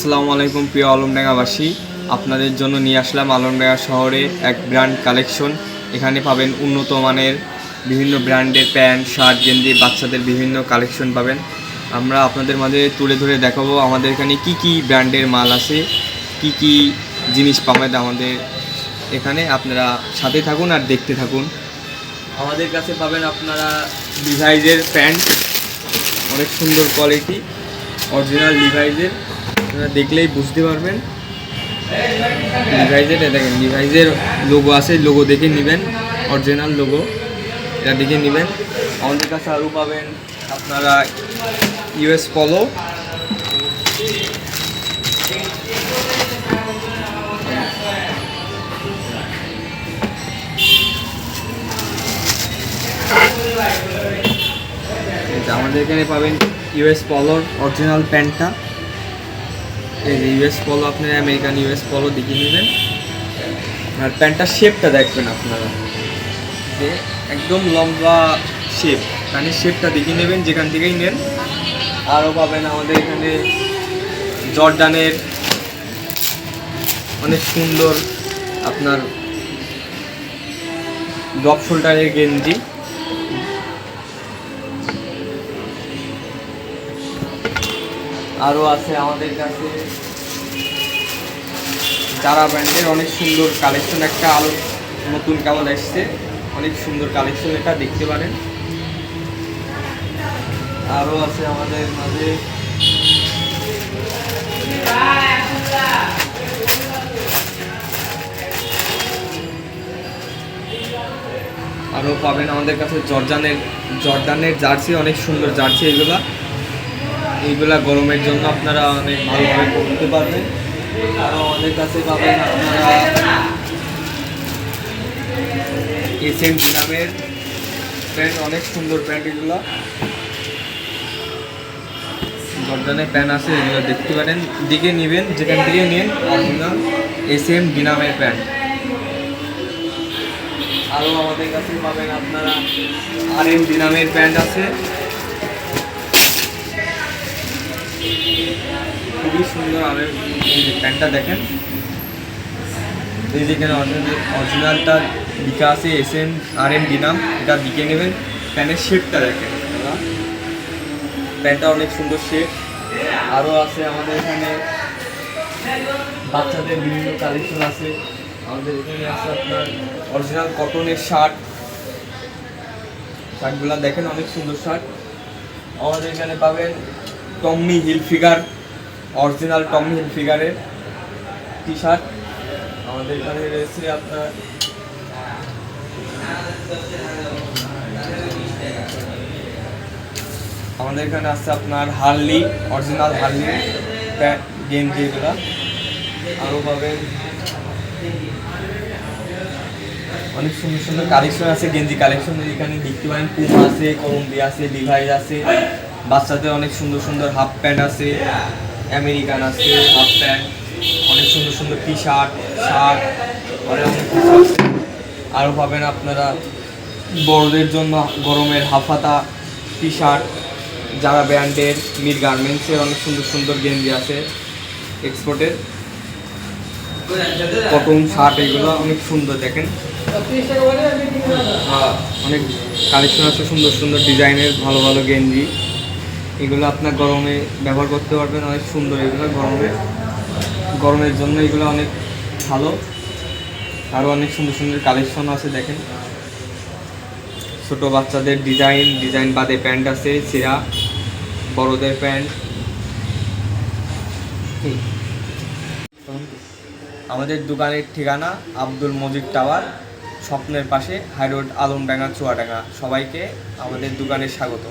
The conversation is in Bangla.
আসসালামু আলাইকুম প্রিয় আলমডাঙ্গাবাসী আপনাদের জন্য নিয়ে আসলাম আলমডাঙ্গা শহরে এক ব্র্যান্ড কালেকশন। এখানে পাবেন উন্নত মানের বিভিন্ন ব্র্যান্ডের প্যান্ট, শার্ট, গেঞ্জি, বাচ্চাদের বিভিন্ন কালেকশন পাবেন। আমরা আপনাদের মাঝে তুলে ধরে দেখাবো আমাদের এখানে কি কি ব্র্যান্ডের মাল আছে, কি কি জিনিস পাবেন আমাদের এখানে। আপনারা সাথে থাকুন আর দেখতে থাকুন। আমাদের কাছে পাবেন আপনারা ডিভাইজের প্যান্ট। অনেক সুন্দর কোয়ালিটি অরিজিনাল ডিভাইজের আপনারা দেখলেই বুঝতে পারবেন। ডিভাইজের এটা দেখেন ডিভাইজের লোগো আছে লোগো দেখে নেবেন অরিজিনাল লোগো এটা দেখে নেবেন। আমাদের কাছে আরও পাবেন, আপনারা ইউএস পলো আমাদের এখানে পাবেন ইউএস পলোর অরিজিনাল প্যান্টটা ইউএস পলো আপনারা আমেরিকান ইউএস পলো দেখে নেবেন। আর প্যান্টটার শেপটা দেখবেন আপনারা। যে একদম লম্বা শেপ মানে শেপটা দেখে নেবেন, যেখান থেকেই নেন। আরও পাবেন আমাদের এখানে জর্ডানের অনেক সুন্দর আপনার ড্রপ গেঞ্জি। আরও আছে আমাদের কাছে। যারা ব্র্যান্ডের অনেক সুন্দর কালেকশন, একটা আলো নতুন কেমন এসছে, অনেক সুন্দর কালেকশন এটা দেখতে পারেন। আরও আছে আমাদের মাঝে। আরও পাবেন আমাদের কাছে জর্জানের জর্দানের জার্সি, অনেক সুন্দর জার্সি এগুলা। এইগুলা গরমের জন্য আপনারা অনেক ভালোভাবে করতে পারবেন। আরও আমাদের কাছে পাবেন আপনারা এস এম নামের প্যান্ট, অনেক সুন্দর প্যান্ট এগুলো। জর্দানের প্যান্ট আছে, এগুলো দেখতে পারেন। দিকে নেবেন, যেখান থেকে নিন, আপনার এস এম ডিনামের প্যান্ট। আরও আমাদের কাছে পাবেন আপনারা আর এম ডিনামের প্যান্ট আছে। খুবই সুন্দর আর প্যান্টটা দেখেন। এই যেখানে অরিজিনালটা লিখা আছে S M R M denim এটা দিকে নেবেন। প্যান্টের শেপটা দেখেন প্যান্টটা অনেক সুন্দর শেপ আরও আছে আমাদের এখানে বাচ্চাদের বিভিন্ন কালেকশন আছে। আমাদের এখানে আছে আপনার অরিজিনাল কটনের শার্ট শার্টগুলো দেখেন, অনেক সুন্দর শার্ট আমাদের এখানে পাবেন Tommy Hilfiger original Tommy হিল ফিগারের টি শার্ট আমাদের এখানে রয়েছে আপনার আমাদের এখানে আছে আপনার হার্লি অরিজিনাল হার্লি প্যান্ট গেঞ্জি এগুলো আরও পাবেন। অনেক সুন্দর সুন্দর কালেকশন আছে গেঞ্জি কালেকশন এখানে দেখতে পারেন পুমা আছে কলম্বিয়া আছে ডিভাইস আছে। বাচ্চাদের অনেক সুন্দর সুন্দর হাফ প্যান্ট আছে আমেরিকান আছে হাফ প্যান্ট অনেক সুন্দর সুন্দর টি শার্ট শার্ট অনেক আরও পাবেন আপনারা বড়দের জন্য গরমের হাফাতা টি শার্ট যারা ব্র্যান্ডের মির গার্মেন্টসের অনেক সুন্দর সুন্দর গেঞ্জি আছে এক্সপোর্টের কটন শার্ট এগুলো অনেক সুন্দর দেখেন। আহ, অনেক কালেকশন আছে সুন্দর সুন্দর ডিজাইনের ভালো ভালো গেঞ্জি। এগুলো আপনার গরমে ব্যবহার করতে পারবেন, অনেক সুন্দর এগুলো গরমে। গরমের জন্য এগুলো অনেক ভালো। আরও অনেক সুন্দর সুন্দর কালেকশন আছে, দেখেন। ছোট বাচ্চাদের ডিজাইন ডিজাইন বাদে প্যান্ট আছে, সিরা। বড়দের প্যান্ট আমাদের দোকানের ঠিকানা আব্দুল মজিদ টাওয়ার, স্বপ্নের পাশে হাইরোড আলমডাঙ্গা চুয়াডাঙ্গা। সবাইকে আমাদের দোকানে স্বাগত